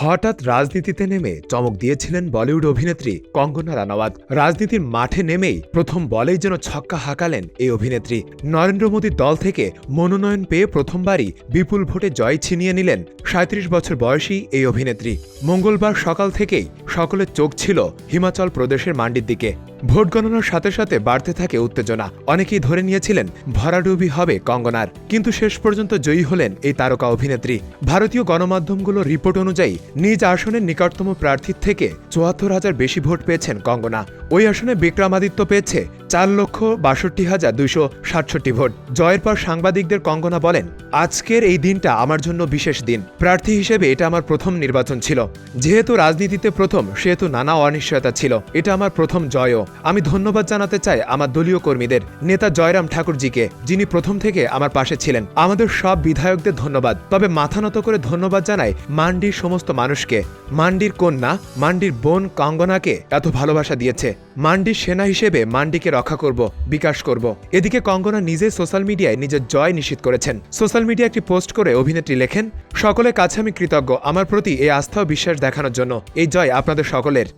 হঠাৎ রাজনীতিতে নেমে চমক দিয়েছিলেন বলিউড অভিনেত্রী কঙ্গনা রানাওয়াত। রাজনীতির মাঠে নেমেই প্রথম বলেই যেন ছক্কা হাঁকালেন এই অভিনেত্রী। নরেন্দ্র মোদীর দল থেকে মনোনয়ন পেয়ে প্রথমবারই বিপুল ভোটে জয় ছিনিয়ে নিলেন সাঁত্রিশ বছর বয়সী এই অভিনেত্রী। মঙ্গলবার সকাল থেকেই সকলের চোখ ছিল হিমাচল প্রদেশের মান্ডির দিকে। ভোট গণনার সাথে সাথে বাড়তে থাকে উত্তেজনা। অনেকেই ধরে নিয়েছিলেন, ভরাডুবি হবে কঙ্গনার। কিন্তু শেষ পর্যন্ত জয়ী হলেন এই তারকা অভিনেত্রী। ভারতীয় গণমাধ্যমগুলোর রিপোর্ট অনুযায়ী, নিজ আসনের নিকটতম প্রার্থীর থেকে চুয়াত্তর হাজার বেশি ভোট পেয়েছেন কঙ্গনা। ওই আসনে বিক্রমাদিত্য পেয়েছে চার লক্ষ বাষট্টি হাজার দুইশো সাতষট্টি ভোট। জয়ের পর সাংবাদিকদের কঙ্গনা বলেন, আজকের এই দিনটা আমার জন্য বিশেষ দিন। প্রার্থী হিসেবে এটা আমার প্রথম নির্বাচন ছিল। যেহেতু রাজনীতিতে প্রথম সেহেতু নানা অনিশ্চয়তা ছিল। এটা আমার প্রথম জয়ও। আমি ধন্যবাদ জানাতে চাই আমার দলীয় কর্মীদের, নেতা জয়রাম ঠাকুরজিকে, যিনি প্রথম থেকে আমার পাশে ছিলেন। আমাদের সব বিধায়কদের ধন্যবাদ। তবে মাথা নত করে ধন্যবাদ জানাই মান্ডির সমস্ত মানুষকে। মান্ডির কন্যা, মান্ডির বোন কঙ্গনাকে এত ভালোবাসা দিয়েছে। মান্ডির সেনা হিসেবে মান্ডিকে রক্ষা করব, বিকাশ করব। এদিকে কঙ্গনা নিজে সোশ্যাল মিডিয়ায় নিজের জয় নিশ্চিত করেছেন। সোশ্যাল মিডিয়া একটি পোস্ট করে অভিনেত্রী লেখেন সকলের কাছে আমি কৃতজ্ঞ আমার প্রতি এই আস্থা ও বিশ্বাস দেখানোর জন্য। এই জয় আপনাদের সকলের।